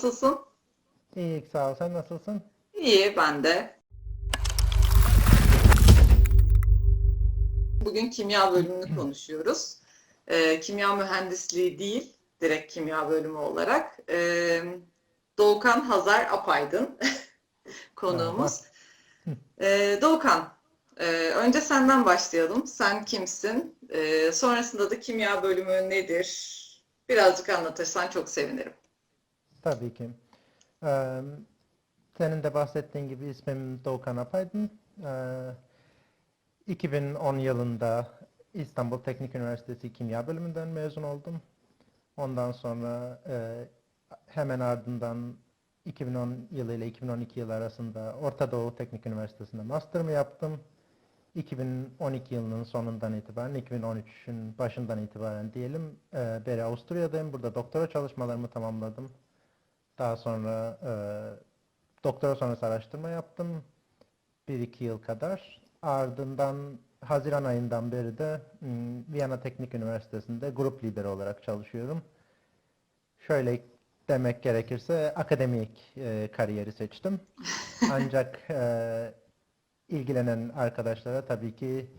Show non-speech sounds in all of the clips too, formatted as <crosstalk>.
Nasılsın? İyi sağ ol. Sen nasılsın? İyi, ben de. Bugün kimya bölümünü <clears throat> konuşuyoruz. Ee, kimya mühendisliği değil, direkt kimya bölümü olarak. Ee, Doğukan Hazar Apaydın <laughs> konuğumuz. Ee, Doğukan, e, önce senden başlayalım. Sen kimsin? Ee, sonrasında da kimya bölümü nedir? Birazcık anlatırsan çok sevinirim. Tabii ki. Senin de bahsettiğin gibi ismim Doğukan Apaydın. Ee, 2010 yılında İstanbul Teknik Üniversitesi Kimya bölümünden mezun oldum. Ondan sonra hemen ardından 2010 yılı ile 2012 yılı arasında Orta Doğu Teknik Üniversitesi'nde master'ımı yaptım. 2012 yılının sonundan itibaren, 2013'ün başından itibaren diyelim, beri Avusturya'dayım. Burada doktora çalışmalarımı tamamladım. Daha sonra e, doktora sonrası araştırma yaptım. 1-2 yıl kadar. Ardından Haziran ayından beri de Viyana Teknik Üniversitesi'nde grup lideri olarak çalışıyorum. Şöyle demek gerekirse akademik e, kariyeri seçtim. <laughs> Ancak e, ilgilenen arkadaşlara tabii ki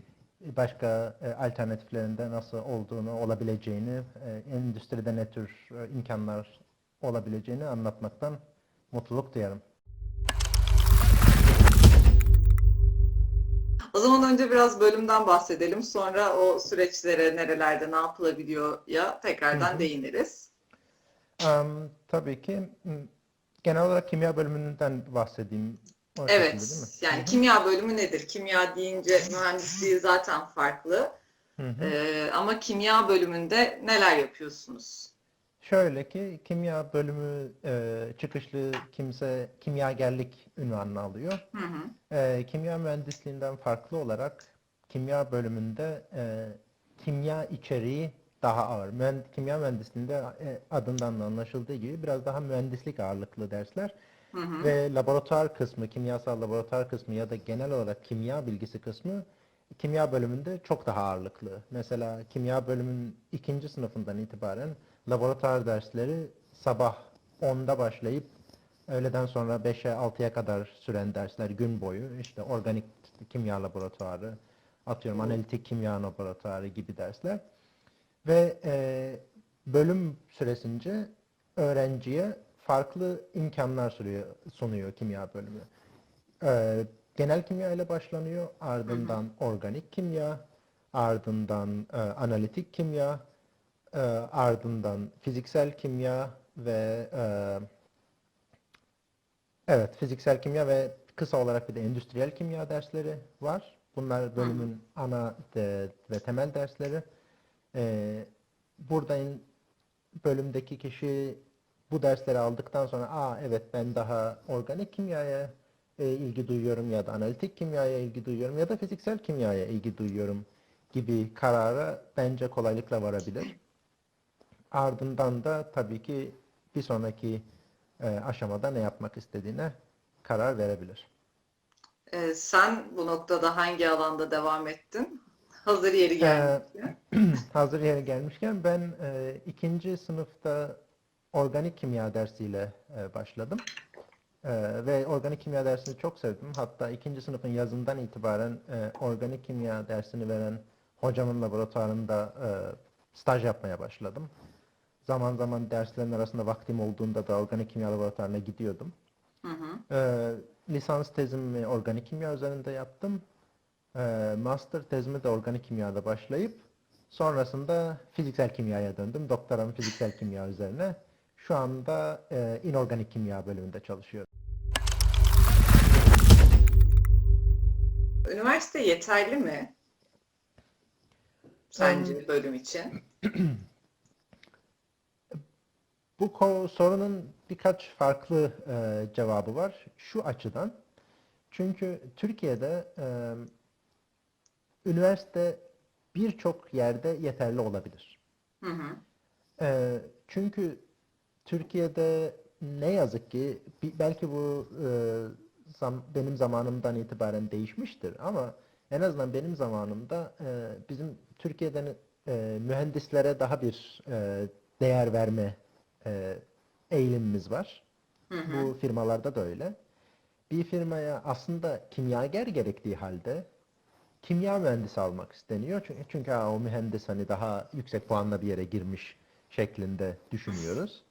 başka e, alternatiflerinde nasıl olduğunu, olabileceğini, e, endüstride ne tür e, imkanlar olabileceğini anlatmaktan mutluluk duyarım. O zaman önce biraz bölümden bahsedelim. Sonra o süreçlere nerelerde ne yapılabiliyor ya tekrardan Hı hı. değiniriz. Am, tabii ki genel olarak kimya bölümünden bahsedeyim. O şekilde Evet, değil mi? yani Hı hı. kimya bölümü nedir? Kimya deyince mühendisliği zaten farklı. Hı hı. Ee, ama kimya bölümünde neler yapıyorsunuz? Şöyle ki kimya bölümü e, çıkışlı kimse kimyagerlik ünvanını alıyor. Hı hı. E, kimya mühendisliğinden farklı olarak kimya bölümünde e, kimya içeriği daha ağır. Mühend- kimya mühendisliğinde e, adından da anlaşıldığı gibi biraz daha mühendislik ağırlıklı dersler Hı hı. ve laboratuvar kısmı, kimyasal laboratuvar kısmı ya da genel olarak kimya bilgisi kısmı kimya bölümünde çok daha ağırlıklı. Mesela kimya bölümünün ikinci sınıfından itibaren laboratuvar dersleri sabah 10'da başlayıp öğleden sonra 5'e 6'ya kadar süren dersler gün boyu. İşte organik kimya laboratuvarı, atıyorum analitik kimya laboratuvarı gibi dersler. Ve e, bölüm süresince öğrenciye farklı imkanlar sunuyor, sunuyor kimya bölümü. E, genel kimya ile başlanıyor, ardından organik kimya, ardından e, analitik kimya, e, ardından fiziksel kimya ve e, evet fiziksel kimya ve kısa olarak bir de endüstriyel kimya dersleri var. Bunlar bölümün ana de- ve temel dersleri. Ee, burada bölümdeki kişi bu dersleri aldıktan sonra aa evet ben daha organik kimyaya e, ilgi duyuyorum ya da analitik kimyaya ilgi duyuyorum ya da fiziksel kimyaya ilgi duyuyorum gibi karara bence kolaylıkla varabilir. Ardından da tabii ki bir sonraki e, aşamada ne yapmak istediğine karar verebilir. Ee, sen bu noktada hangi alanda devam ettin? Hazır yeri gelmişken. <clears throat> Hazır yere gelmişken ben e, ikinci sınıfta organik kimya dersiyle e, başladım. E, ve organik kimya dersini çok sevdim. Hatta ikinci sınıfın yazından itibaren e, organik kimya dersini veren hocamın laboratuvarında e, staj yapmaya başladım. Zaman zaman derslerin arasında vaktim olduğunda da organik kimya laboratuvarına gidiyordum. Hı hı. Ee, lisans tezimi organik kimya üzerinde yaptım. Ee, master tezimi de organik kimyada başlayıp sonrasında fiziksel kimyaya döndüm. Doktoram fiziksel kimya üzerine. Şu anda e, inorganik kimya bölümünde çalışıyorum. Üniversite yeterli mi? Sence bölüm için? <clears throat> Bu sorunun birkaç farklı e, cevabı var. Şu açıdan. Çünkü Türkiye'de e, üniversite birçok yerde yeterli olabilir. Hı hı. E, çünkü Türkiye'de ne yazık ki belki bu e, zam- benim zamanımdan itibaren değişmiştir ama en azından benim zamanımda e, bizim Türkiye'den e, mühendislere daha bir e, değer verme e, eğilimimiz var. Hı hı. Bu firmalarda da öyle. Bir firmaya aslında kimyager gerektiği halde kimya mühendisi almak isteniyor. Çünkü, çünkü "Aa, o mühendis hani daha yüksek puanla bir yere girmiş şeklinde düşünüyoruz.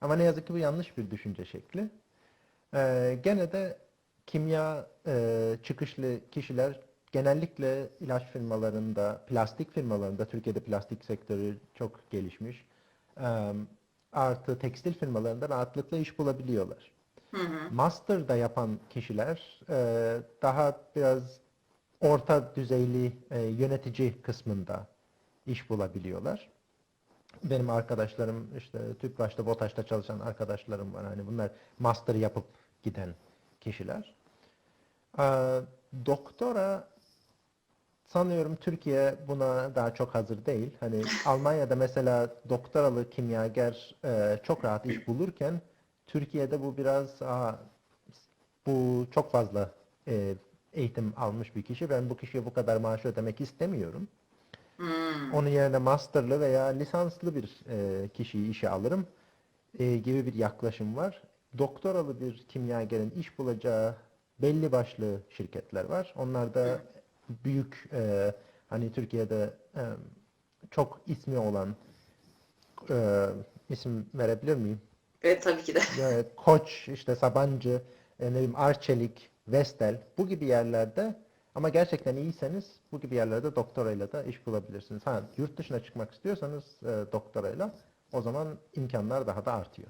Ama ne yazık ki bu yanlış bir düşünce şekli. Ee, gene de kimya e, çıkışlı kişiler genellikle ilaç firmalarında, plastik firmalarında, Türkiye'de plastik sektörü çok gelişmiş, e, artı tekstil firmalarında rahatlıkla iş bulabiliyorlar. Hı hı. Master'da yapan kişiler e, daha biraz orta düzeyli e, yönetici kısmında iş bulabiliyorlar. Benim arkadaşlarım işte TÜPRAŞ'ta, BOTAŞ'ta çalışan arkadaşlarım var. Hani bunlar master yapıp giden kişiler. Ee, doktora sanıyorum Türkiye buna daha çok hazır değil. Hani <laughs> Almanya'da mesela doktoralı kimyager e, çok rahat iş bulurken Türkiye'de bu biraz aa, bu çok fazla e, eğitim almış bir kişi. Ben bu kişiye bu kadar maaş ödemek istemiyorum. Hmm. Onun yerine masterlı veya lisanslı bir e, kişiyi işe alırım e, gibi bir yaklaşım var. Doktoralı bir kimyagerin iş bulacağı belli başlı şirketler var. Onlar da büyük e, hani Türkiye'de e, çok ismi olan e, isim verebilir miyim? Evet tabii ki de. <laughs> Yani Koç, işte Sabancı, e, ne bileyim Arçelik, Vestel bu gibi yerlerde ama gerçekten iyiyseniz bu gibi yerlerde doktorayla da iş bulabilirsiniz. Ha, yurt dışına çıkmak istiyorsanız e, doktorayla o zaman imkanlar daha da artıyor.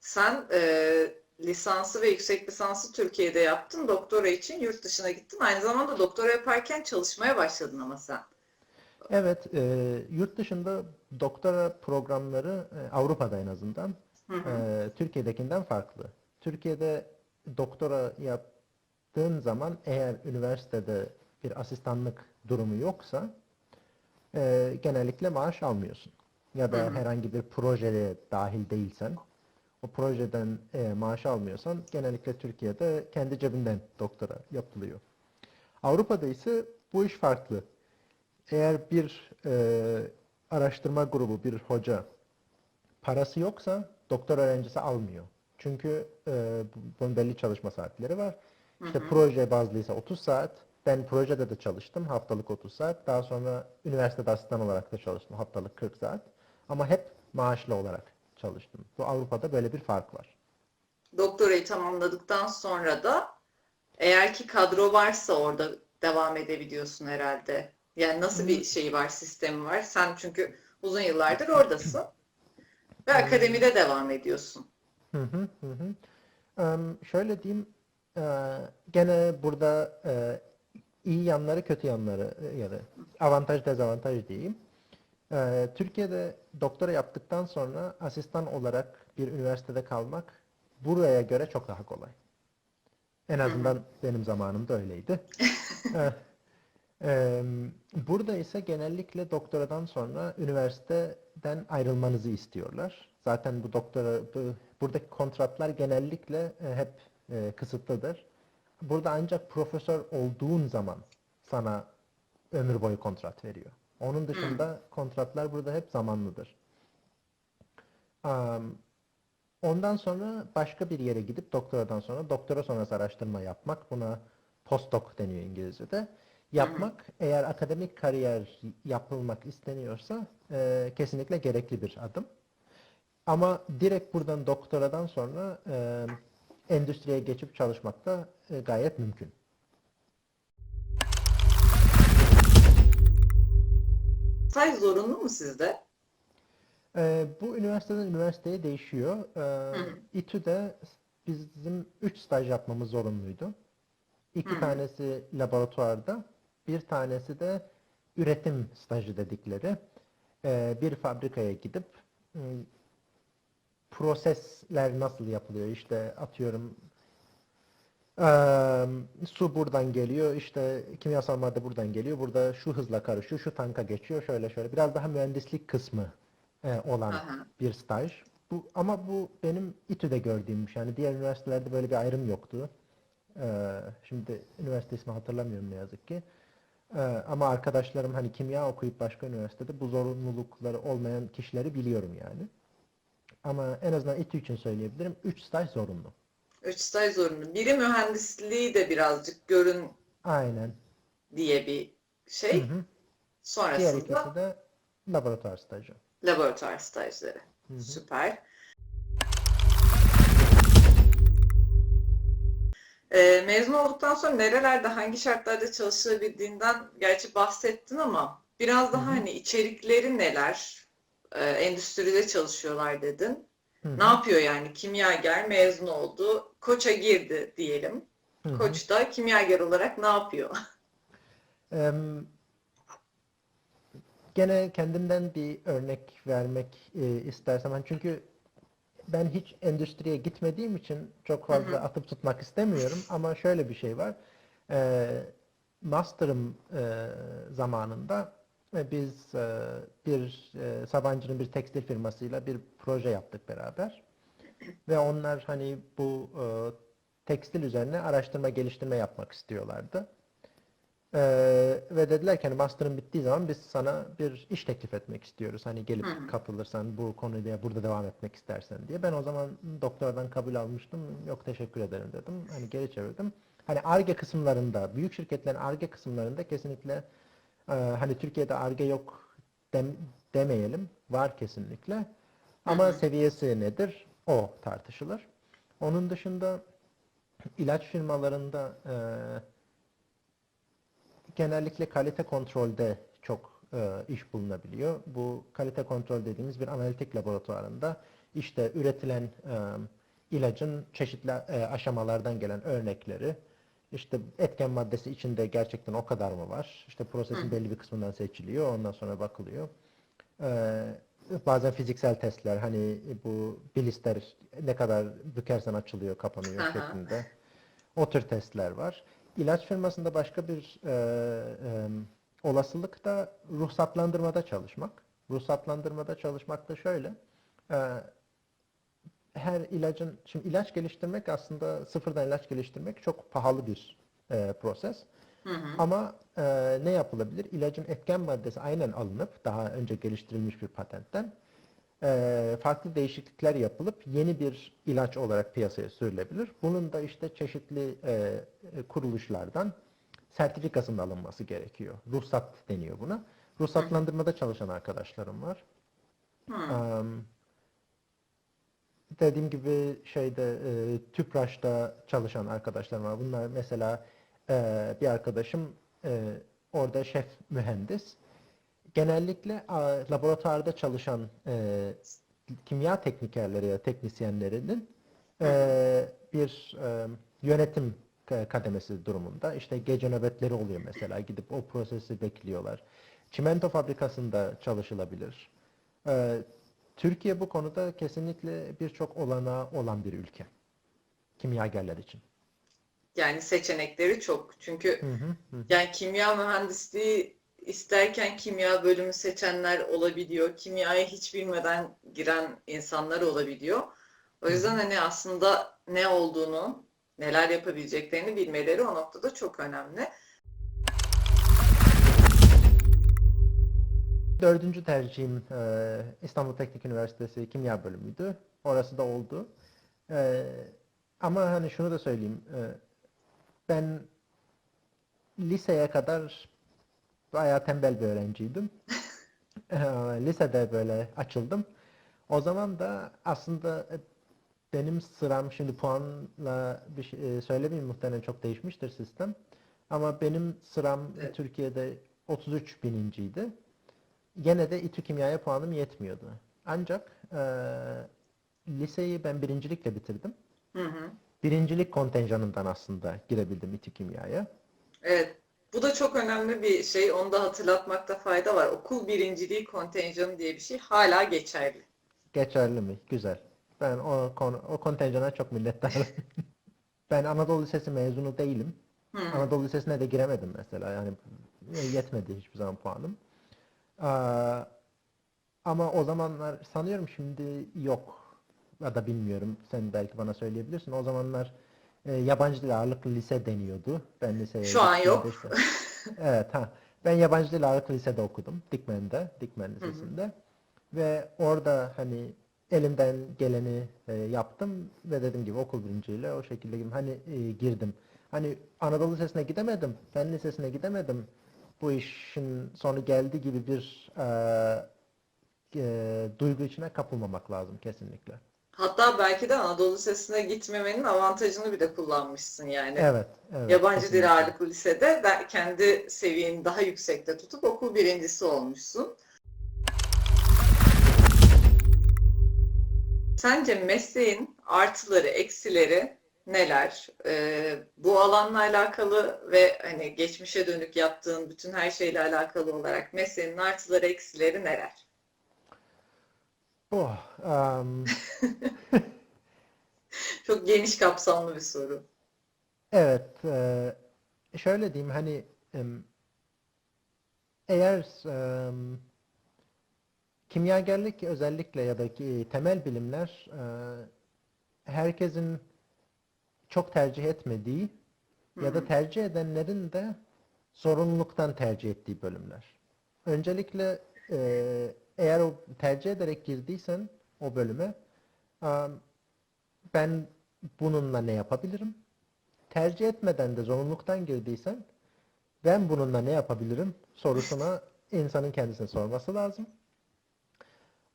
Sen e, lisansı ve yüksek lisansı Türkiye'de yaptın. Doktora için yurt dışına gittin. Aynı zamanda doktora yaparken çalışmaya başladın ama sen. Evet, e, yurt dışında doktora programları e, Avrupa'da en azından Hı hı. e, Türkiye'dekinden farklı. Türkiye'de doktora yaptığın zaman eğer üniversitede bir asistanlık durumu yoksa e, genellikle maaş almıyorsun. Ya da Hı hı. herhangi bir projeye dahil değilsen, projeden e, maaş almıyorsan genellikle Türkiye'de kendi cebinden doktora yapılıyor. Avrupa'da ise bu iş farklı. Eğer bir e, araştırma grubu, bir hoca parası yoksa doktor öğrencisi almıyor. Çünkü e, bu- bunun belli çalışma saatleri var. İşte proje bazlıysa 30 saat. Ben projede de çalıştım haftalık 30 saat. Daha sonra üniversitede asistan olarak da çalıştım haftalık 40 saat. Ama hep maaşlı olarak çalıştım. Bu Avrupa'da böyle bir fark var. Doktorayı tamamladıktan sonra da eğer ki kadro varsa orada devam edebiliyorsun herhalde. Yani nasıl bir şey var, sistemi var? Sen çünkü uzun yıllardır oradasın ve akademide devam ediyorsun. Hı hı hı hı. Em, şöyle diyeyim, e, gene burada e, iyi yanları, kötü yanları e, ya da avantaj, dezavantaj diyeyim. E, Türkiye'de doktora yaptıktan sonra asistan olarak bir üniversitede kalmak buraya göre çok daha kolay. En azından benim zamanımda öyleydi. <laughs> Eh, em, Burada ise genellikle doktoradan sonra üniversiteden ayrılmanızı istiyorlar. Zaten bu doktora, bu, buradaki kontratlar genellikle e, hep e, kısıtlıdır. Burada ancak profesör olduğun zaman sana ömür boyu kontrat veriyor. Onun dışında kontratlar burada hep zamanlıdır. Am, Ondan sonra başka bir yere gidip doktoradan sonra doktora sonrası araştırma yapmak buna postdoc deniyor İngilizce'de. Yapmak eğer akademik kariyer yapılmak isteniyorsa e, kesinlikle gerekli bir adım. Ama direkt buradan doktoradan sonra e, endüstriye geçip çalışmak da e, gayet mümkün. Staj zorunlu mu sizde? Ee, bu üniversiteden üniversiteye değişiyor. Ee. İTÜ'de bizim 3 staj yapmamız zorunluydu. İki Hı tanesi laboratuvarda, bir tanesi de üretim stajı dedikleri. Ee, bir fabrikaya gidip ım, prosesler nasıl yapılıyor? İşte atıyorum su buradan geliyor, işte kimyasal madde buradan geliyor, burada şu hızla karışıyor, şu tanka geçiyor, şöyle şöyle. Biraz daha mühendislik kısmı e, olan Aha. bir staj. Bu ama bu benim İTÜ'de gördüğüm bir şey. Yani diğer üniversitelerde böyle bir ayrım yoktu. Ee, şimdi üniversite ismi hatırlamıyorum ne yazık ki. Ee, ama arkadaşlarım hani kimya okuyup başka üniversitede bu zorunlulukları olmayan kişileri biliyorum yani. Ama en azından İTÜ için söyleyebilirim. 3 staj zorunlu. Üç staj zorunlu. Biri mühendisliği de birazcık görün Aynen. diye bir Hı şey. hı. Diğer Sonrasında ikisi de laboratuvar stajı. laboratuvar stajları. Hı hı. Süper. Ee, mezun olduktan sonra nerelerde, hangi şartlarda çalışabildiğinden gerçi bahsettin ama biraz daha Hı hı. hani içerikleri neler? Ee, endüstride çalışıyorlar dedin. Hı hı. Ne yapıyor yani? Kimyager mezun oldu, koça girdi diyelim. Hı hı. Koç da kimyager olarak ne yapıyor? <laughs> Em, Gene kendimden bir örnek vermek e, istersem. Hani çünkü ben hiç endüstriye gitmediğim için çok fazla atıp tutmak istemiyorum. Ama şöyle bir şey var. E, master'ım e, zamanında biz e, bir e, Sabancı'nın bir tekstil firmasıyla bir proje yaptık beraber. Ve onlar hani bu e, tekstil üzerine araştırma geliştirme yapmak istiyorlardı. Ee, ve dediler ki hani master'ın bittiği zaman biz sana bir iş teklif etmek istiyoruz. Hani gelip Hı hı. katılırsan bu konuya burada devam etmek istersen diye. Ben o zaman doktordan kabul almıştım. Yok teşekkür ederim dedim. Hani geri çevirdim. Hani Ar-Ge kısımlarında, büyük şirketlerin Ar-Ge kısımlarında kesinlikle e, hani Türkiye'de Ar-Ge yok dem- demeyelim. Var kesinlikle. Ama seviyesi nedir? O tartışılır. Onun dışında ilaç firmalarında e, genellikle kalite kontrolde çok e, iş bulunabiliyor. Bu kalite kontrol dediğimiz bir analitik laboratuvarında işte üretilen e, ilacın çeşitli e, aşamalardan gelen örnekleri, işte etken maddesi içinde gerçekten o kadar mı var? İşte prosesin belli bir kısmından seçiliyor, ondan sonra bakılıyor. E, bazen fiziksel testler, hani bu bilisler ne kadar bükersen açılıyor, kapanıyor Aha. şeklinde. O tür testler var. İlaç firmasında başka bir e, e, olasılık da ruhsatlandırmada çalışmak. Ruhsatlandırmada çalışmak da şöyle. e, her ilacın, şimdi ilaç geliştirmek aslında sıfırdan ilaç geliştirmek çok pahalı bir e, proses. Hı hı. Ama e, ne yapılabilir? İlacın etken maddesi aynen alınıp daha önce geliştirilmiş bir patentten e, farklı değişiklikler yapılıp yeni bir ilaç olarak piyasaya sürülebilir. Bunun da işte çeşitli e, e, kuruluşlardan sertifikasının alınması gerekiyor. Ruhsat deniyor buna. Ruhsatlandırmada çalışan arkadaşlarım var. Hı. Am, dediğim gibi şeyde e, TÜPRAŞ'ta çalışan arkadaşlarım var. Bunlar mesela e, bir arkadaşım e, orada şef mühendis. Genellikle a, laboratuvarda çalışan e, kimya teknikerleri ya teknisyenlerinin e, bir e, yönetim ka- kademesi durumunda. İşte gece nöbetleri oluyor mesela. Gidip o prosesi bekliyorlar. Çimento fabrikasında çalışılabilir. E, Türkiye bu konuda kesinlikle birçok olanağı olan bir ülke. Kimyagerler için. Yani seçenekleri çok. Çünkü Hı hı, hı. yani kimya mühendisliği isterken kimya bölümü seçenler olabiliyor. Kimyaya hiç bilmeden giren insanlar olabiliyor. O yüzden hani aslında ne olduğunu, neler yapabileceklerini bilmeleri o noktada çok önemli. Dördüncü tercihim e, İstanbul Teknik Üniversitesi Kimya bölümüydü. Orası da oldu. E, ama hani şunu da söyleyeyim. e, ben liseye kadar bayağı tembel bir öğrenciydim. <laughs> E, lisede böyle açıldım. O zaman da aslında e, benim sıram şimdi puanla bir şey, e, söylemeyeyim muhtemelen çok değişmiştir sistem. Ama benim sıram Evet. Türkiye'de 33 bininciydi. Gene de İTÜ Kimya'ya puanım yetmiyordu. Ancak e, liseyi ben birincilikle bitirdim. Hı hı. Birincilik kontenjanından aslında girebildim İTÜ Kimya'ya. Evet. Bu da çok önemli bir şey. Onu da hatırlatmakta fayda var. Okul birinciliği kontenjanı diye bir şey hala geçerli. Geçerli mi? Güzel. Ben o o kontenjana çok minnettarım. <laughs> ben Anadolu Lisesi mezunu değilim. Hı. Anadolu Lisesi'ne de giremedim mesela. Yani yetmedi hiçbir zaman puanım. Aa, ama o zamanlar sanıyorum şimdi yok. Ya da bilmiyorum. Sen belki bana söyleyebilirsin. O zamanlar e, yabancı dil ağırlıklı lise deniyordu. Ben liseye Şu an yok. işte- <laughs> evet ha. Ben yabancı dil ağırlıklı lisede okudum. Dikmen'de, Dikmen hı. Lisesi'nde. Ve orada hani elimden geleni e, yaptım ve dediğim gibi okul birinciyle o şekilde. Hani e, girdim. Hani Anadolu Lisesi'ne gidemedim, Fen Lisesi'ne gidemedim. Bu işin sonu geldi gibi bir e, e, duygu içine kapılmamak lazım kesinlikle. Hatta belki de Anadolu Lisesi'ne gitmemenin avantajını bir de kullanmışsın yani. Evet, evet. Yabancı kesinlikle. dil ağırlıklı lisede kendi seviyeni daha yüksekte tutup okul birincisi olmuşsun. Sence mesleğin artıları, eksileri neler? Ee, bu alanla alakalı ve hani geçmişe dönük yaptığın bütün her şeyle alakalı olarak mesleğin artıları, eksileri neler? Oh, am, <laughs> Çok geniş kapsamlı bir soru. Evet, eee, şöyle diyeyim hani eğer em, kimyagerlik özellikle ya da ki temel bilimler eee, herkesin çok tercih etmediği ya da tercih edenlerin de zorunluluktan tercih ettiği bölümler. Öncelikle eee, eğer o tercih ederek girdiysen o bölüme ben bununla ne yapabilirim? tercih etmeden de zorunluluktan girdiysen ben bununla ne yapabilirim sorusuna insanın kendisine sorması lazım.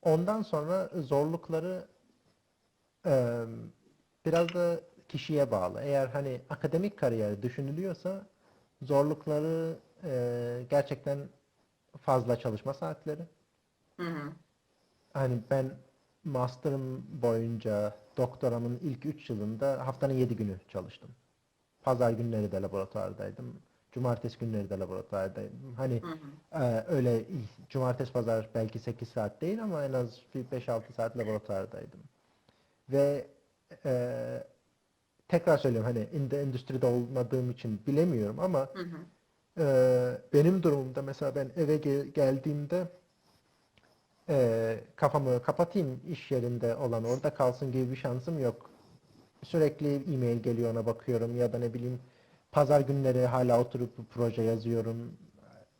Ondan sonra zorlukları eee, biraz da kişiye bağlı. Eğer hani akademik kariyer düşünülüyorsa zorlukları eee, gerçekten fazla çalışma saatleri. Hı hı. Hani ben master'ım boyunca doktoramın ilk 3 yılında haftanın 7 günü çalıştım. Pazar günleri de laboratuvardaydım. Cumartesi günleri de laboratuvardaydım. Hani Hı hı. e, öyle cumartesi pazar belki 8 saat değil ama en az bir 5-6 saat laboratuvardaydım. Ve e, tekrar söylüyorum hani in- endüstride olmadığım için bilemiyorum ama Hı hı. ee, benim durumumda mesela ben eve ge- geldiğimde e, kafamı kapatayım iş yerinde olan orada kalsın gibi bir şansım yok. Sürekli e-mail geliyor ona bakıyorum ya da ne bileyim pazar günleri hala oturup bir proje yazıyorum.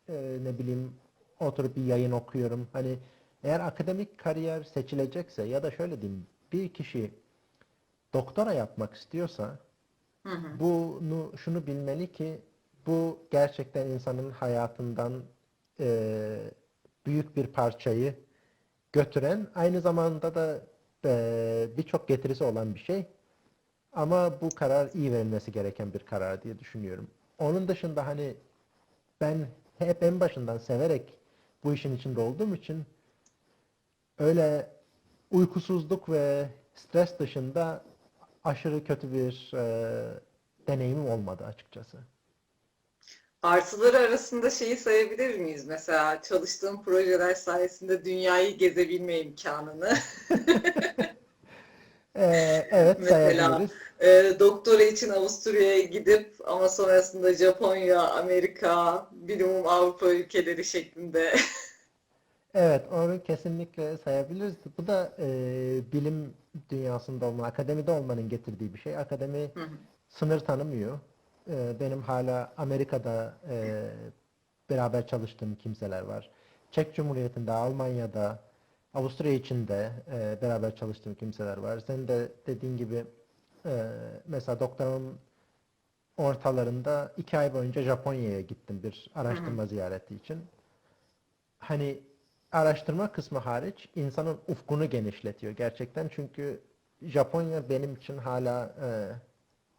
Ee, ne bileyim oturup bir yayın okuyorum. Hani eğer akademik kariyer seçilecekse ya da şöyle diyeyim bir kişi doktora yapmak istiyorsa Hı hı. bunu şunu bilmeli ki bu gerçekten insanın hayatından eee, büyük bir parçayı götüren aynı zamanda da eee, birçok getirisi olan bir şey. Ama bu karar iyi verilmesi gereken bir karar diye düşünüyorum. Onun dışında hani ben hep en başından severek bu işin içinde olduğum için öyle uykusuzluk ve stres dışında aşırı kötü bir eee, deneyimim olmadı açıkçası. Artıları arasında şeyi sayabilir miyiz? Mesela çalıştığım projeler sayesinde dünyayı gezebilme imkanını. Eee, <laughs> evet <laughs> Mesela e, doktora için Avusturya'ya gidip ama sonrasında Japonya, Amerika, bilimum Avrupa ülkeleri şeklinde. <laughs> Evet, onu kesinlikle sayabiliriz. Bu da eee, bilim dünyasında olma, akademide olmanın getirdiği bir şey. Akademi Hı hı. sınır tanımıyor. Eee, benim hala Amerika'da eee, beraber çalıştığım kimseler var. Çek Cumhuriyeti'nde, Almanya'da, Avusturya içinde eee, beraber çalıştığım kimseler var. Senin de dediğin gibi eee, mesela doktoramın ortalarında iki ay boyunca Japonya'ya gittim bir araştırma ziyareti için. Hani araştırma kısmı hariç insanın ufkunu genişletiyor gerçekten. Çünkü Japonya benim için hala e,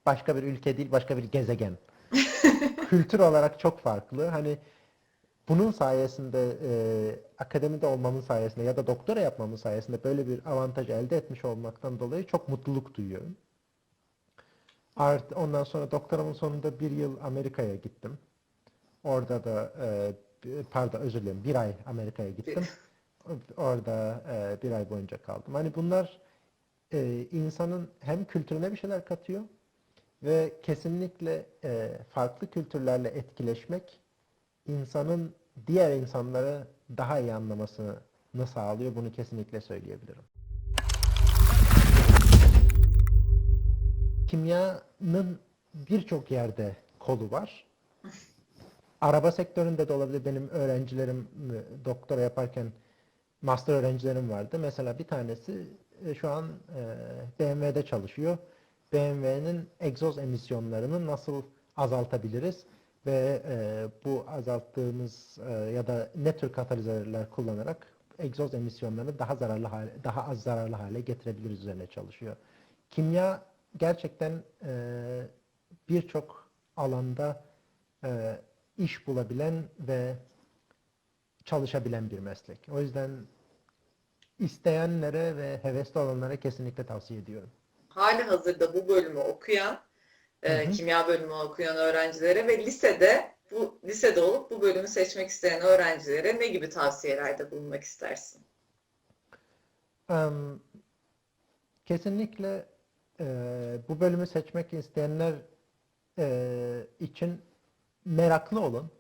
başka bir ülke değil, başka bir gezegen. <laughs> Kültür olarak çok farklı. Hani bunun sayesinde e, akademide olmamın sayesinde ya da doktora yapmamın sayesinde böyle bir avantaj elde etmiş olmaktan dolayı çok mutluluk duyuyorum. Art, ondan sonra doktoramın sonunda bir yıl Amerika'ya gittim. Orada da e, pardon özür dilerim bir ay Amerika'ya gittim. Orada e, bir ay boyunca kaldım. Hani bunlar e, insanın hem kültürüne bir şeyler katıyor ve kesinlikle e, farklı kültürlerle etkileşmek insanın diğer insanları daha iyi anlamasını sağlıyor. Bunu kesinlikle söyleyebilirim. Kimyanın birçok yerde kolu var. Araba sektöründe de olabilir. Benim öğrencilerim e, doktora yaparken master öğrencilerim vardı. Mesela bir tanesi e, şu an e, BMW'de çalışıyor. BMW'nin egzoz emisyonlarını nasıl azaltabiliriz ve bu azalttığımız ya da ne tür katalizörler kullanarak egzoz emisyonlarını daha zararlı hale, daha az zararlı hale getirebiliriz üzerine çalışıyor. Kimya gerçekten birçok alanda iş bulabilen ve çalışabilen bir meslek. O yüzden isteyenlere ve hevesli olanlara kesinlikle tavsiye ediyorum. hali hazırda bu bölümü okuyan, e, kimya bölümü okuyan öğrencilere ve lisede bu lisede olup bu bölümü seçmek isteyen öğrencilere ne gibi tavsiyelerde bulunmak istersin? Em, kesinlikle e, bu bölümü seçmek isteyenler e, için meraklı olun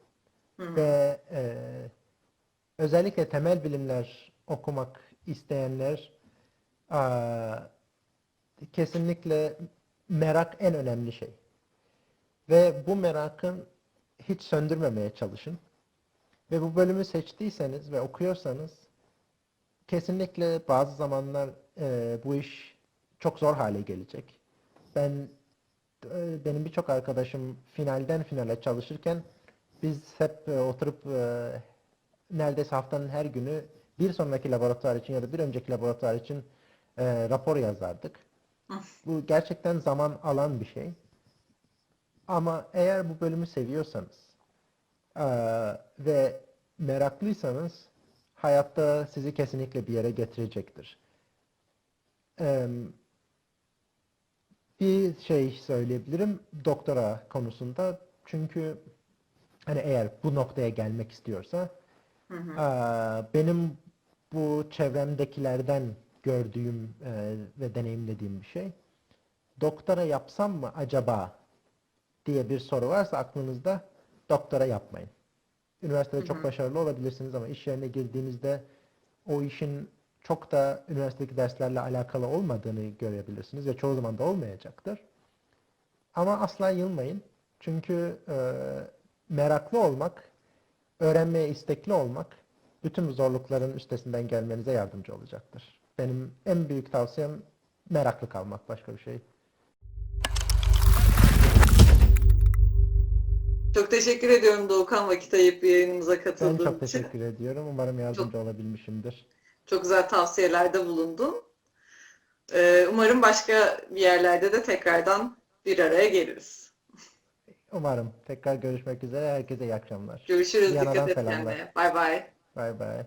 Hı hı. ve e, özellikle temel bilimler okumak isteyenler aa, kesinlikle merak en önemli şey. Ve bu merakın hiç söndürmemeye çalışın. Ve bu bölümü seçtiyseniz ve okuyorsanız kesinlikle bazı zamanlar e, bu iş çok zor hale gelecek. Ben e, benim birçok arkadaşım finalden finale çalışırken biz hep e, oturup e, neredeyse haftanın her günü bir sonraki laboratuvar için ya da bir önceki laboratuvar için e, rapor yazardık. Bu gerçekten zaman alan bir şey. Ama eğer bu bölümü seviyorsanız e, ve meraklıysanız hayatta sizi kesinlikle bir yere getirecektir. E, bir şey söyleyebilirim doktora konusunda. Çünkü hani eğer bu noktaya gelmek istiyorsa Hı hı. Benim bu çevremdekilerden gördüğüm ve deneyimlediğim bir şey. Doktora yapsam mı acaba diye bir soru varsa aklınızda doktora yapmayın. Üniversitede Hı çok hı. başarılı olabilirsiniz ama iş yerine girdiğinizde o işin çok da üniversitedeki derslerle alakalı olmadığını görebilirsiniz ve çoğu zaman da olmayacaktır. Ama asla yılmayın. Çünkü e, meraklı olmak, öğrenmeye istekli olmak bütün bu zorlukların üstesinden gelmenize yardımcı olacaktır. Benim en büyük tavsiyem meraklı kalmak başka bir şey. Çok teşekkür ediyorum Doğukan vakit ayıp yayınımıza Ben katıldığın çok için. teşekkür ediyorum. Umarım yardımcı olabilmişimdir. Çok güzel tavsiyelerde bulundun. Ee, umarım başka bir yerlerde de tekrardan bir araya geliriz. Umarım tekrar görüşmek üzere. Herkese iyi akşamlar. Görüşürüz. Viyana'dan Dikkat et selamlar. kendine. Bay bay. Bay bay.